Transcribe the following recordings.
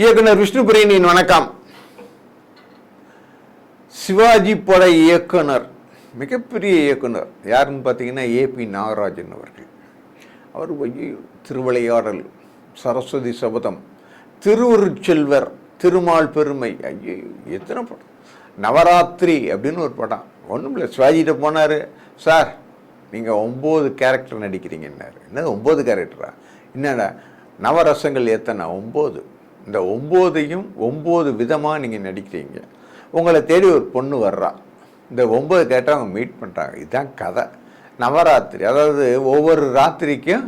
இயக்குனர் விஷ்ணு பிரியனின் வணக்கம். சிவாஜி பட இயக்குனர் மிகப்பெரிய இயக்குனர் யாருன்னு பார்த்தீங்கன்னா ஏபி நாகராஜன் அவர்கள். அவர் ஐயோ, திருவிளையாடல் சரஸ்வதி சபதம் திருவுருச்செல்வர் திருமால் பெருமை ஐயோ எத்தனை படம். நவராத்திரி அப்படின்னு ஒரு படம். ஒன்றும் இல்லை சிவாஜிகிட்ட போனார் சார் நீங்கள் ஒம்பது கேரக்டர் நடிக்கிறீங்கன்னாரு. என்னது ஒம்பது கேரக்டரா என்னடா நவரசங்கள் எத்தனை? ஒம்பது இந்த ஒம்போதையும் ஒம்பது விதமாக நீங்கள் நடிக்கிறீங்க. உங்களை தேடி ஒரு பொண்ணு வர்றா. இந்த ஒம்பது கேட்டால் அவங்க மீட் பண்ணுறாங்க இதுதான் கதை. நவராத்திரி. அதாவது ஒவ்வொரு ராத்திரிக்கும்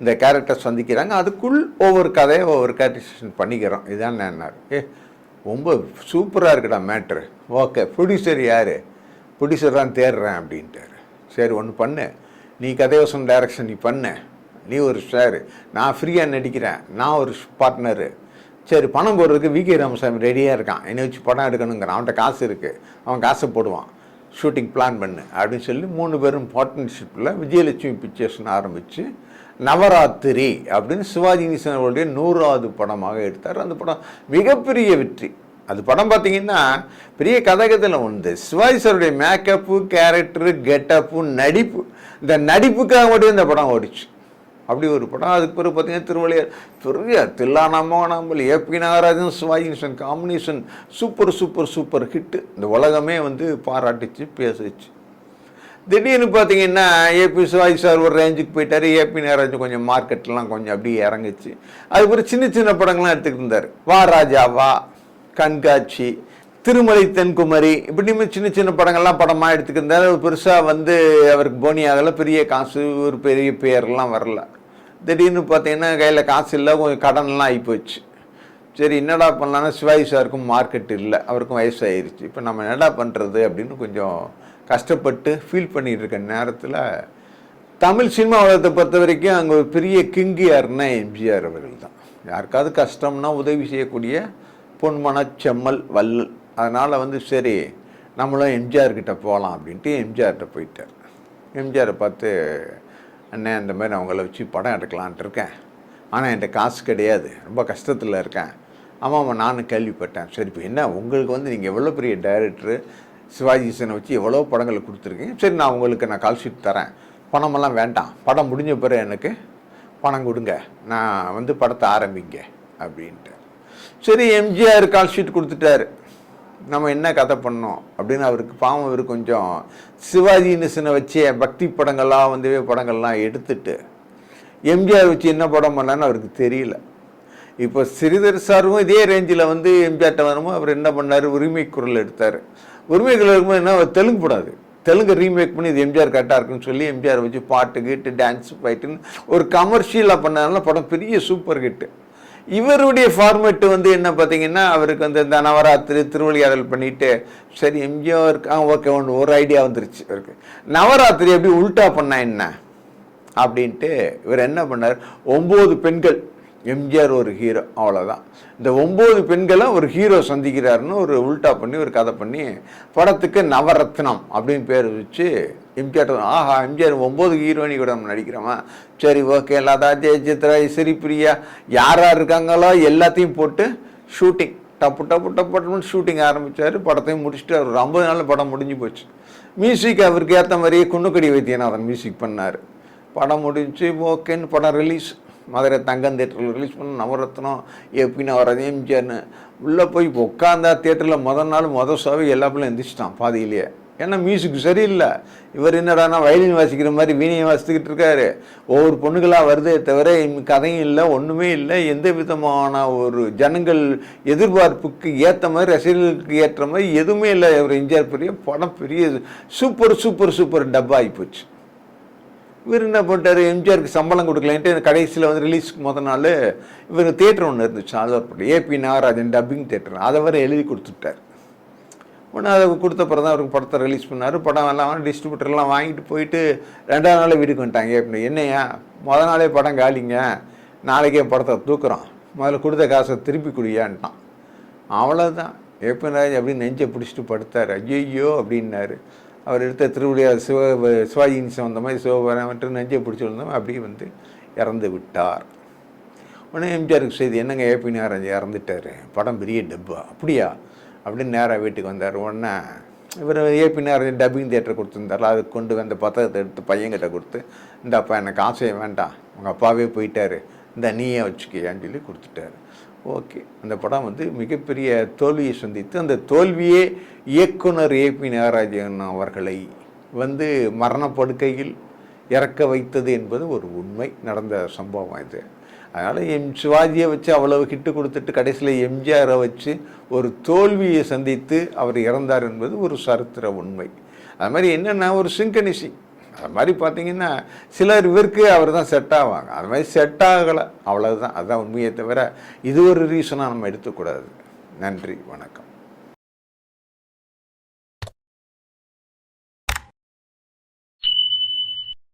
இந்த கேரக்டர் சந்திக்கிறாங்க. அதுக்குள் ஒவ்வொரு கதையை ஒவ்வொரு கேரக்டரைசேஷன் பண்ணிக்கிறோம். இதுதான் நான் ஏ ரொம்ப சூப்பராக இருக்குடா மேட்ரு ஓகே ப்ரொடியூசர் யார்? ப்ரொடியூசர் தான் தேடுறேன் அப்படின்ட்டு சரி ஒன்று பண்ணு. நீ கதையோசம் டைரக்ஷன் நீ பண்ணு. நீ ஒரு ஷேரு நான் ஃப்ரீயாக நடிக்கிறேன். நான் ஒரு பார்ட்னரு சரி பணம் போடுறதுக்கு வி கே ராமசாமி ரெடியாக இருக்கான். என்னை வச்சு படம் எடுக்கணுங்கிறான் அவன்கிட்ட காசு இருக்குது அவன் காசு போடுவான். ஷூட்டிங் பிளான் பண்ணு அப்படின்னு சொல்லி மூணு பேரும் பார்ட்னர்ஷிப்பில் விஜயலட்சுமி பிக்சர்ஸ்னு ஆரம்பித்து நவராத்திரி அப்படின்னு சிவாஜி கணேசன் அவருடைய நூறாவது படமாக எடுத்தார். அந்த படம் மிகப்பெரிய வெற்றி. அது படம் பார்த்தீங்கன்னா பெரிய கதகத்தில் உண்டு. சிவாஜி சாருடைய மேக்கப்பு கேரக்டரு கெட்டப்பு நடிப்பு இந்த நடிப்புக்காக மட்டும் இந்த படம் ஓடிச்சு. அப்படி ஒரு படம். அதுக்கு பிறகு பார்த்தீங்கன்னா திருவள்ளியார் பெரிய தில்லானாமல் AP Nagarajan Sivaji combination super super super hit இந்த உலகமே வந்து பாராட்டிச்சு பேசுச்சு. திடீர்னு பார்த்தீங்கன்னா ஏபி சிவாஜி சார் ஒரு ரேஞ்சுக்கு போயிட்டார். ஏபி நாகராஜன் கொஞ்சம் மார்க்கெட்லாம் கொஞ்சம் அப்படியே இறங்குச்சு. அதுக்கப்புறம் சின்ன சின்ன படங்கள்லாம் எடுத்துக்கிட்டு இருந்தார். வா ராஜா வா கண்காட்சி திருமலை தென்குமரி இப்படியுமே சின்ன சின்ன படங்கள்லாம் படமாக எடுத்துக்கிட்டு இருந்தார். பெருசாக வந்து அவருக்கு போனி ஆகலை. பெரிய காசு ஒரு பெரிய பேர்லாம் வரல. திடீர்னு பார்த்தீங்கன்னா கையில் காசு இல்லை கொஞ்சம் கடன்லாம் ஆகிப்போச்சு சரி என்னடா பண்ணலான்னா சிவாஜி சாருக்கும் மார்க்கெட் இல்லை அவருக்கும் வயசாயிருச்சு. இப்போ நம்ம என்னடா பண்ணுறது அப்படின்னு கொஞ்சம் கஷ்டப்பட்டு ஃபீல் பண்ணிகிட்டு இருக்க நேரத்தில் தமிழ் சினிமா உலகத்தை பொறுத்த வரைக்கும் அங்கே ஒரு பெரிய கிங்கு யாருன்னா எம்ஜிஆர் அவர்கள் தான் யாருக்காவது கஷ்டம்னா உதவி செய்யக்கூடிய பொன்மன செம்மல் வள்ளல் அதனால் வந்து சரி நம்மளும் எம்ஜிஆர் கிட்ட போகலாம் அப்படின்ட்டு எம்ஜிஆர்கிட்ட போயிட்டார். எம்ஜிஆரை பார்த்து அண்ணன் இந்த மாதிரி அவங்கள வச்சு படம் எடுக்கலான்ட்டு இருக்கேன். ஆனால் என்கிட்ட காசு கிடையாது. ரொம்ப கஷ்டத்தில் இருக்கேன். ஆமாம் நானும் கேள்விப்பட்டேன். சரி இப்போ என்ன? உங்களுக்கு வந்து நீங்கள் எவ்வளோ பெரிய டைரக்டரு சிவாஜி சனை வச்சு எவ்வளோ படங்களை கொடுத்துருக்கீங்க? சரி நான் உங்களுக்கு நான் கால் ஷீட் தரேன். பணமெல்லாம் வேண்டாம். படம் முடிஞ்ச பிறகு எனக்கு பணம் கொடுங்க. நான் வந்து படத்தை ஆரம்பிங்க அப்படின்ட்டு. சரி எம்ஜிஆர் கால் ஷீட் கொடுத்துட்டாரு. நம்ம என்ன கதை பண்ணோம் அப்படின்னு அவருக்கு பாவம் அவர் கொஞ்சம் சிவாஜி கணேசனை வச்சு பக்தி படங்கள்லாம் வந்து படங்கள்லாம் எடுத்துட்டு எம்ஜிஆர் வச்சு என்ன படம் பண்ணலான்னு அவருக்கு தெரியல. இப்போ ஸ்ரீதர் சாரும் இதே ரேஞ்சில் வந்து எம்ஜிஆர்ட்ட வரும்போது அவர் என்ன பண்ணார்? உரிமை குரல் எடுத்தார். உரிமை குரல் இருக்கும்போது என்ன தெலுங்கு போடாது. தெலுங்கு ரீமேக் பண்ணி இது எம்ஜிஆர் கரெக்டாக இருக்குன்னு சொல்லி எம்ஜிஆர் வச்சு பாட்டு கீட்டு டான்ஸ் ஃபைட்டுன்னு ஒரு கமர்ஷியலாக பண்ணதுனால படம் பெரிய சூப்பர் ஹிட்டு இவருடைய ஃபார்மேட்டு வந்து என்ன பார்த்தீங்கன்னா அவருக்கு வந்து இந்த நவராத்திரி திருவள்ளியாடல் பண்ணிட்டு சரி எம்ஜிஆர் ஆ ஓகே ஒன்று ஒரு ஐடியா வந்துருச்சு இவருக்கு. நவராத்திரி எப்படி உல்டா பண்ணா என்ன? அப்படின்ட்டு இவர் என்ன பண்ணார்? ஒம்பது பெண்கள் எம்ஜிஆர் ஒரு ஹீரோ அவ்வளோதான் இந்த ஒம்பது பெண்களை ஒரு ஹீரோ சந்திக்கிறாருன்னு ஒரு உல்டா பண்ணி ஒரு கதை பண்ணி படத்துக்கு நவரத்னம் அப்படின்னு பேர் வச்சு எம்ஜிஆர் ஆஹா எம்ஜிஆர் ஒம்பது ஹீரோயினி கூட நம்ம நடிக்கிறோமா? சரி ஓகே லதா ஜெய சித்ரா பிரியா யார் யார் இருக்காங்களோ எல்லாத்தையும் போட்டு ஷூட்டிங் டப்பு டப்பு டப்பு டப்புன்னு ஷூட்டிங் ஆரம்பித்தார் படத்தையும் முடிச்சுட்டு ஒரு ஐம்பது நாள் படம் முடிஞ்சு போச்சு. மியூசிக் அவருக்கு ஏற்ற மாதிரியே குன்னுக்கடி வைத்தியநாதன் மியூசிக் பண்ணார். படம் முடிஞ்சு ஓகேன்னு படம் ரிலீஸ் மதுரை தங்கம் தேட்டரில் ரிலீஸ் பண்ண நவரத்னம் ஏபின்னு வரது எம்ஜிஆர்னு. உள்ளே போய் உட்காந்தா தேட்டரில் முதல் நாள் முதல் ஷோவை எல்லா பிள்ளையும் எந்திரிச்சிட்டான் பாதியிலேயே. ஏன்னா மியூசிக் சரியில்லை. இவர் என்னடானா வயலின் வாசிக்கிற மாதிரி வீணையை வாசித்துக்கிட்டு இருக்காரு. ஒவ்வொரு பொண்ணுகளாக வருதே தவிர கதையும் இல்லை ஒன்றுமே இல்லை. எந்த விதமான ஒரு ஜனங்கள் எதிர்பார்ப்புக்கு ஏற்ற மாதிரி ரசிகர்களுக்கு ஏற்ற மாதிரி எதுவுமே இல்லை. இவர் எம்ஜிஆர் பெரிய படம் பெரிய சூப்பர் சூப்பர் சூப்பர் டப்பா ஆகிப்போச்சு இவர் என்ன பண்ணிட்டாரு? எம்ஜிஆருக்கு சம்பளம் கொடுக்கலன்ட்டு கடைசியில் வந்து ரிலீஸ்க்கு முத நாள் இவர் தேட்டர் ஒன்று இருந்துச்சு. Alwarpatti AP Nagarajan dubbing theatre அதை வரை எழுதி கொடுத்துட்டார். ஒன்று அதை கொடுத்த பிறகு தான் அவருக்கு படத்தை ரிலீஸ் பண்ணார். படம் எல்லாம் டிஸ்ட்ரிபியூட்டர்லாம் வாங்கிட்டு போயிட்டு ரெண்டாவது நாளே வீட்டுக்கு வந்துட்டாங்க. ஏப்பி என்னையா? முத நாளே படம் காலிங்க. நாளைக்கே படத்தை தூக்குறோம் முதல்ல கொடுத்த காசை திருப்பி குடியான்ட்டான். அவ்வளோதான் ராஜ் அப்படின்னு நெஞ்சை பிடிச்சிட்டு படுத்தார். ஐயோ அப்படின்னாரு. அவர் எடுத்த திருவிளையார் சிவ சிவாஜி கணேசன் மாதிரி சிவபுரம் நெஞ்சை பிடிச்சி வந்தோம் அப்படியே வந்து இறந்து விட்டார். உடனே எம்ஜிஆருக்கு செய்தி என்னங்க ஏபி நாகராஜ் இறந்துட்டாரு படம் பெரிய டப்பா அப்படியா? அப்படின்னு நேராக வீட்டுக்கு வந்தார். உடனே இவர் ஏபி நாகராஜன் டப்பிங் தியேட்டர் கொடுத்துருந்தார் அதுக்கு கொண்டு வந்த பத்திரத்தை எடுத்து பையன்கிட்ட கொடுத்து இந்த அப்பா எனக்கு ஆசையை வேண்டாம் உங்கள் அப்பாவே போயிட்டார் இந்த நீயே வச்சுக்கியான்னு சொல்லி கொடுத்துட்டாரு. ஓகே. அந்த படம் வந்து மிகப்பெரிய தோல்வியை சந்தித்து அந்த தோல்வியே இயக்குனர் ஏபி நாகராஜன் அவர்களை வந்து மரணப்படுக்கையில் இறக்க வைத்தது என்பது ஒரு உண்மை நடந்த சம்பவம் இது. அதனால் எம் சிவாஜியை வச்சு அவ்வளவு ஹிட்டு கொடுத்துட்டு கடைசியில் எம்ஜிஆரை வச்சு ஒரு தோல்வியை சந்தித்து அவர் இறந்தார் என்பது ஒரு சரித்திர உண்மை. அது மாதிரி என்னென்னா ஒரு சிங்கனிசி அது மாதிரி பார்த்தீங்கன்னா சிலர் இவருக்கு அவர் தான் செட் ஆவாங்க. அது மாதிரி செட் ஆகலை. அவ்வளவுதான். அதுதான் உண்மையை தவிர இது ஒரு ரீசனாக நம்ம எடுத்துக்கூடாது. நன்றி. வணக்கம்.